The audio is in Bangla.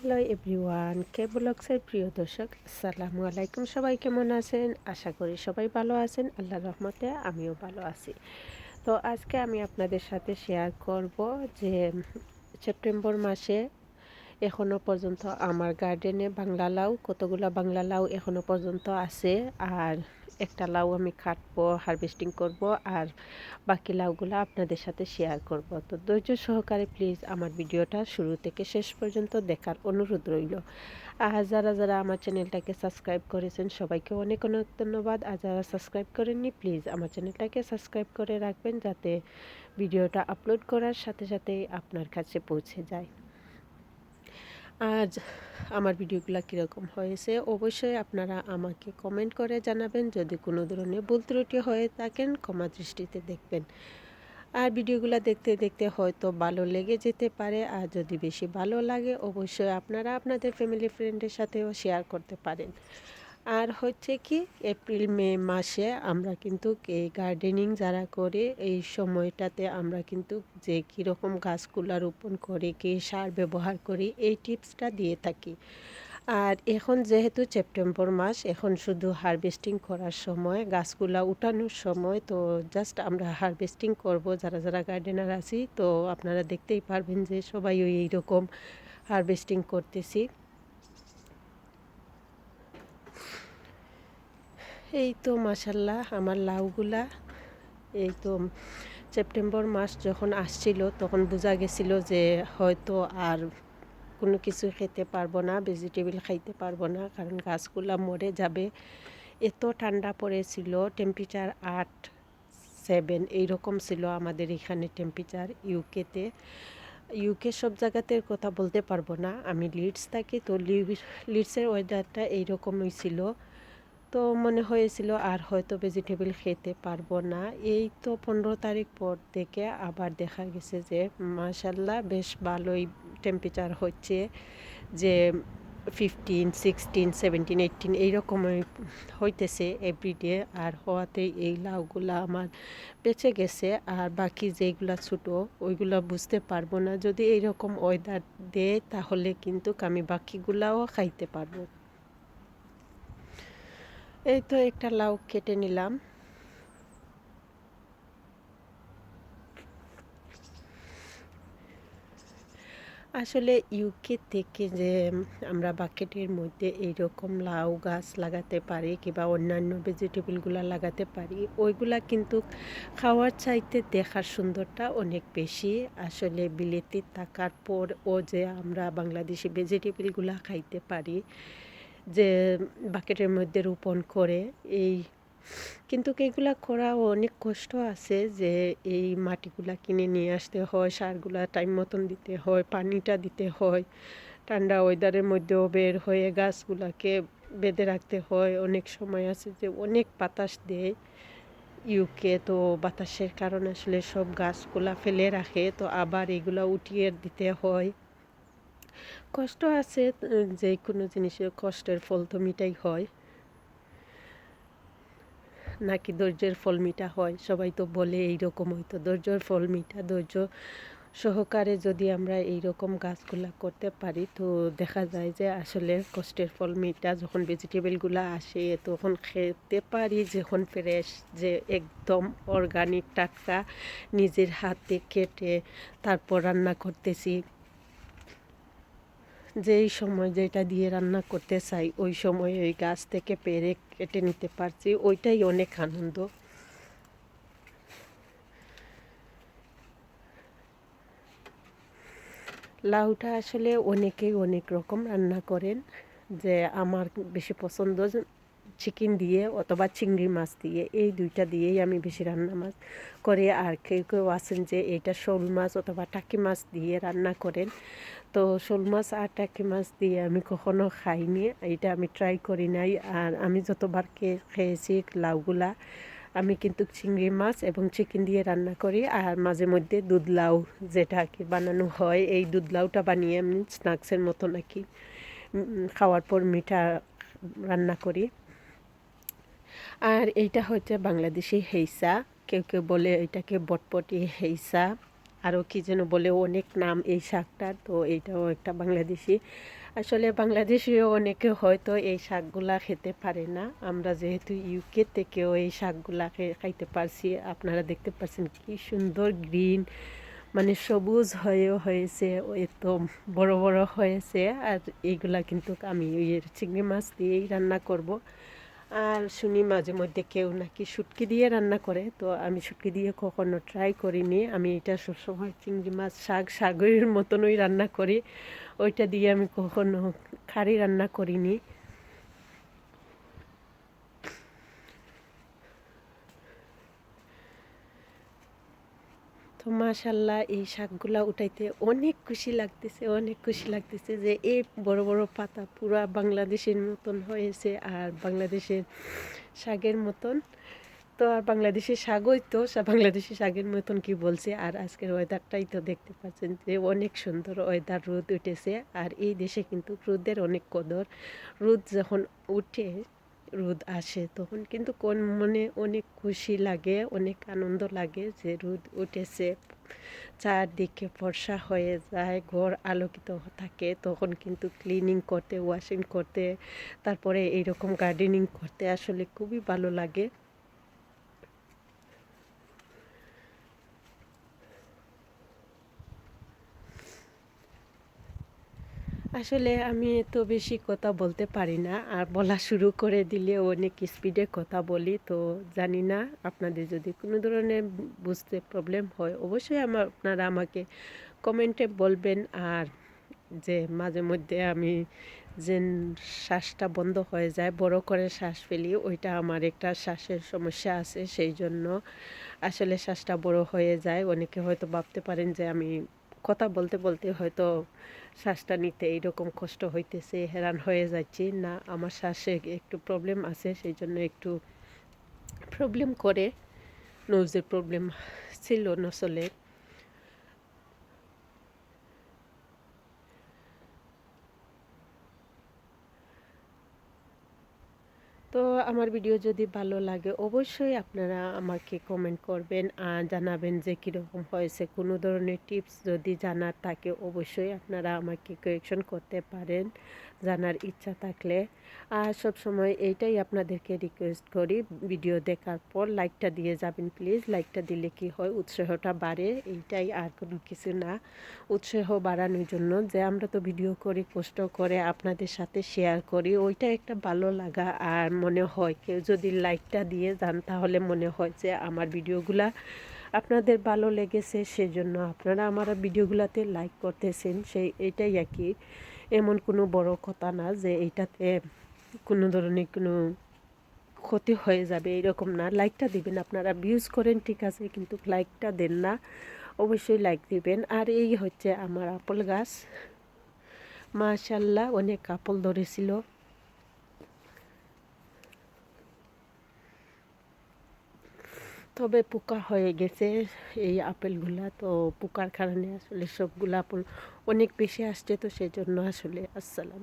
হ্যালো এভরিওয়ান কে ব্লগসের প্রিয় দর্শক, আসসালামু আলাইকুম। সবাই কেমন আছেন? আশা করি সবাই ভালো আছেন। আল্লাহ রহমতে আমিও ভালো আছি। তো আজকে আমি আপনাদের সাথে শেয়ার করব যে সেপ্টেম্বর মাসে এখনও পর্যন্ত আমার গার্ডেনে বাংলা লাউ, কতগুলো বাংলা লাউ এখনও পর্যন্ত আছে। আর একটা লাউ আমি কাটবো হারভেস্টিং করব, আর বাকি লাউগুলো আপনাদের সাথে শেয়ার করব। তো ধৈর্য সহকারে প্লিজ আমার ভিডিওটা শুরু থেকে শেষ পর্যন্ত দেখার অনুরোধ রইল। আর যারা যারা আমার চ্যানেলটাকে সাবস্ক্রাইব করেছেন, সবাইকে অনেক অনেক ধন্যবাদ। আর যারা সাবস্ক্রাইব করেননি প্লিজ আমার চ্যানেলটাকে সাবস্ক্রাইব করে রাখবেন, যাতে ভিডিওটা আপলোড করার সাথে সাথেই আপনার কাছে পৌঁছে যায়। আজ আমার ভিডিওগুলো কীরকম হয়েছে অবশ্যই আপনারা আমাকে কমেন্ট করে জানাবেন। যদি কোনো ধরনের ভুল ত্রুটি হয়ে থাকেন, ক্ষমা দৃষ্টিতে দেখবেন। আর ভিডিওগুলো দেখতে দেখতে হয়তো ভালো লেগে যেতে পারে, আর যদি বেশি ভালো লাগে, অবশ্যই আপনারা আপনাদের ফ্যামিলি ফ্রেন্ডের সাথেও শেয়ার করতে পারেন। আর হচ্ছে কি, এপ্রিল, মে মাসে আমরা কিন্তু এই গার্ডেনিং যারা করে, এই সময়টাতে আমরা কিন্তু যে কীরকম গাছগুলা রোপণ করে, কী সার ব্যবহার করি, এই টিপসটা দিয়ে থাকি। আর এখন যেহেতু সেপ্টেম্বর মাস, এখন শুধু হারভেস্টিং করার সময়, গাছগুলা উঠানোর সময়, তো জাস্ট আমরা হারভেস্টিং করব, যারা যারা গার্ডেনার আছি, তো আপনারা দেখতেই পারবেন যে সবাই ওই এইরকম হারভেস্টিং করতেছি। এই তো মাসাল্লাহ আমার লাউগুলা এই তো সেপ্টেম্বর মাস যখন আসছিল তখন বোঝা গেছিল যে হয়তো আর কোনো কিছু খেতে পারব না ভেজিটেবল খাইতে পারব না, কারণ গাছগুলা মরে যাবে। এত ঠান্ডা পড়েছিল টেম্পারেচার আট সেভেন এইরকম ছিল আমাদের এখানে টেম্পারেচার ইউকেতে ইউকে সব জায়গাতে কথা বলতে পারব না, আমি লিডস থাকি তো লিডসের ওয়েদারটা এইরকমই ছিল। তো মনে হয়েছিল আর হয়তো ভেজিটেবল খেতে পারব না। এই তো পনেরো তারিখ পর থেকে আবার দেখা গেছে যে মাসাল্লাহ বেশ ভালোই টেম্পারেচার হচ্ছে যে ফিফটিন সিক্সটিন সেভেন্টিন এইটিন এইরকমই হইতেছে এভরিডে আর হওয়াতে এই লাউগুলো আমার বেঁচে গেছে আর বাকি যেগুলো ছোটো, ওইগুলো বুঝতে পারব না। যদি এইরকম ওয়েদার দেয় তাহলে কিন্তু আমি বাকিগুলাও খাইতে পারব। এই তো একটা লাউ কেটে নিলাম। আসলে ইউকে থেকে যে আমরা বাকেটের মধ্যে এইরকম লাউ গাছ লাগাতে পারি কিংবা অন্যান্য ভেজিটেবলগুলো লাগাতে পারি, ওইগুলা কিন্তু খাওয়ার চাইতে দেখার সুন্দরটা অনেক বেশি। আসলে বিলেতি থাকার পর ও যে আমরা বাংলাদেশি ভেজিটেবলগুলো খাইতে পারি যে বাকেটের মধ্যে রোপণ করে, এই কিন্তু এগুলা করা অনেক কষ্ট আছে যে এই মাটিগুলা কিনে নিয়ে আসতে হয়, সারগুলা টাইম মতন দিতে হয়, পানিটা দিতে হয়, ঠান্ডা ওয়েদারের মধ্যেও বের হয়ে গাছগুলাকে বেঁধে রাখতে হয়। অনেক সময় আছে যে অনেক বাতাস দেয় ইউকে তো বাতাসের কারণে আসলে সব গাছগুলা ফেলে রাখে, তো আবার এগুলা উঠিয়ে দিতে হয়। কষ্ট আছে, যে কোনো জিনিসের কষ্টের ফল তো মিটাই হয়। নাকি ধৈর্যের ফল মিটা হয়, সবাই তো বলে এইরকম হয়তো ধৈর্যের ফল মিটা, ধৈর্য সহকারে যদি আমরা এই রকম গাছগুলা করতে পারি, তো দেখা যায় যে আসলে কষ্টের ফল মিটা, যখন ভেজিটেবলগুলো আসে, তখন খেতে পারি যখন ফ্রেশ যে একদম অর্গানিক টাটকা নিজের হাতে কেটে তারপর রান্না করতেছি। যেই সময় যেটা দিয়ে রান্না করতে চাই, ওই সময় ওই গাছ থেকে পেরে কেটে নিতে পারছি, ওইটাই অনেক আনন্দ। লাউটা আসলে অনেকেই অনেক রকম রান্না করেন, যে আমার বেশি পছন্দ চিকেন দিয়ে অথবা চিংড়ি মাছ দিয়ে, এই দুইটা দিয়েই আমি বেশি রান্না মাছ করে। আর কেউ কেউ আছেন যে এটা শোল মাছ অথবা টাকি মাছ দিয়ে রান্না করেন। তো শোল মাছ আর টাকি মাছ দিয়ে আমি কখনো খাইনি এটা আমি ট্রাই করি নাই। আর আমি যতবার খেয়েছি লাউগুলা, আমি কিন্তু চিংড়ি মাছ এবং চিকেন দিয়ে রান্না করি। আর মাঝে মধ্যে দুধ লাউ যেটা আর কি বানানো হয়, এই দুধ লাউটা বানিয়ে আমি স্ন্যাক্সের মতো নাকি খাওয়ার পর মিঠা রান্না করি। আর এইটা হচ্ছে বাংলাদেশি হেইসা, কেউ কেউ বলে এটাকে বটপটি হেইসা। আরও কী যেন বলে অনেক নাম এই শাকটার তো এইটাও একটা বাংলাদেশি। আসলে বাংলাদেশিও অনেকে হয়তো এই শাকগুলা খেতে পারে না। আমরা যেহেতু ইউকে থেকেও এই শাকগুলা খাইতে পারছি, আপনারা দেখতে পাচ্ছেন কি সুন্দর গ্রিন মানে সবুজ হয়েও হয়েছে, এত বড় বড় হয়েছে। আর এইগুলা কিন্তু আমি চিংড়ি মাছ দিয়েই রান্না করব। আর শুনি মাঝে মধ্যে কেউ নাকি শুটকি দিয়ে রান্না করে, তো আমি শুটকি দিয়ে কখনো ট্রাই করিনি। আমি এটা সবসময় চিংড়ি মাছ, শাক, সাগরের মতনই রান্না করি। ওইটা দিয়ে আমি কখনো খারি রান্না করিনি। তো মাশাল্লাহ এই শাকগুলা উঠাইতে অনেক খুশি লাগতেছে, অনেক খুশি লাগতেছে যে এই বড় বড় পাতা পুরা বাংলাদেশের মতন হয়েছে আর বাংলাদেশের শাকের মতন। তো আর বাংলাদেশের শাকই তো বাংলাদেশের শাকের মতন কি বলছে? আর আজকের ওয়েদারটাই তো দেখতে পাচ্ছেন যে অনেক সুন্দর ওয়েদার রোদ উঠেছে। আর এই দেশে কিন্তু রোদের অনেক কদর। রোদ যখন উঠে রোদ আসে, তখন কিন্তু কোন মনে অনেক খুশি লাগে, অনেক আনন্দ লাগে যে রোদ উঠেছে। চারদিকে ফর্সা হয়ে যায়, ঘর আলোকিত থাকে, তখন কিন্তু ক্লিনিং করতে ওয়াশিং করতে, তারপরে এইরকম গার্ডেনিং করতে আসলে খুবই ভালো লাগে। আসলে আমি তো বেশি কথা বলতে পারি না। আর বলা শুরু করে দিলে অনেক স্পিডে কথা বলি। তো জানি না, আপনাদের যদি কোনো ধরনের বুঝতে প্রবলেম হয়, অবশ্যই আমার, আপনারা আমাকে কমেন্টে বলবেন। আর যে মাঝে মধ্যে আমি যে শ্বাসটা বন্ধ হয়ে যায়, বড় করে শ্বাস ফেলি, ওইটা আমার একটা শ্বাসের সমস্যা আছে। সেই জন্য আসলে শ্বাসটা বড় হয়ে যায়। অনেকে হয়তো ভাবতে পারেন যে আমি কথা বলতে বলতে হয়তো শ্বাসটা নিতে এইরকম কষ্ট হইতেছে, হেরান হয়ে যাচ্ছি। না, আমার শ্বাসে একটু প্রবলেম আছে সেই জন্য একটু প্রবলেম করে। নোজের প্রবলেম ছিল নসলের তো আমার ভিডিও যদি ভালো লাগে, অবশ্যই আপনারা আমাকে কমেন্ট করবেন আর জানাবেন যে কীরকম হয়েছে। কোনো ধরনের টিপস যদি জানার থাকে, অবশ্যই আপনারা আমাকে কোয়েকশন করতে পারেন। জানার ইচ্ছা থাকলে। আর সব সময় এইটাই আপনাদেরকে রিকোয়েস্ট করি ভিডিও দেখার পর লাইকটা দিয়ে যাবেন প্লিজ লাইকটা দিলে কি হয়, উৎসাহটা বাড়ে, এইটাই আর কোনো কিছু না। উৎসাহ বাড়ানোর জন্য যে আমরা তো ভিডিও করি কষ্ট করে আপনাদের সাথে শেয়ার করি, ওইটা একটা ভালো লাগা। আর মনে হয় কেউ যদি লাইকটা দিয়ে যান, তাহলে মনে হয় যে আমার ভিডিওগুলা আপনাদের ভালো লেগেছে সেজন্য আপনারা আমার ভিডিওগুলোতে লাইক করতেছেন, সেই এটাই আর কি। এমন কোনো বড় কথা না যে এইটাতে কোনো ধরনের কোনো ক্ষতি হয়ে যাবে, এরকম না। লাইকটা দিবেন আপনারা ভিউজ করেন ঠিক আছে, কিন্তু লাইকটা দেন না। অবশ্যই লাইক দিবেন। আর এই হচ্ছে আমার আপল গাছ। মাশাল্লাহ, অনেক আপল ধরেছিল। তবে পোকা হয়ে গেছে এই আপেলগুলা। তো পোকার কারণে আসলে সবগুলো আপেল অনেক বেশি আসছে, তো সেই জন্য আসলে আসসালাম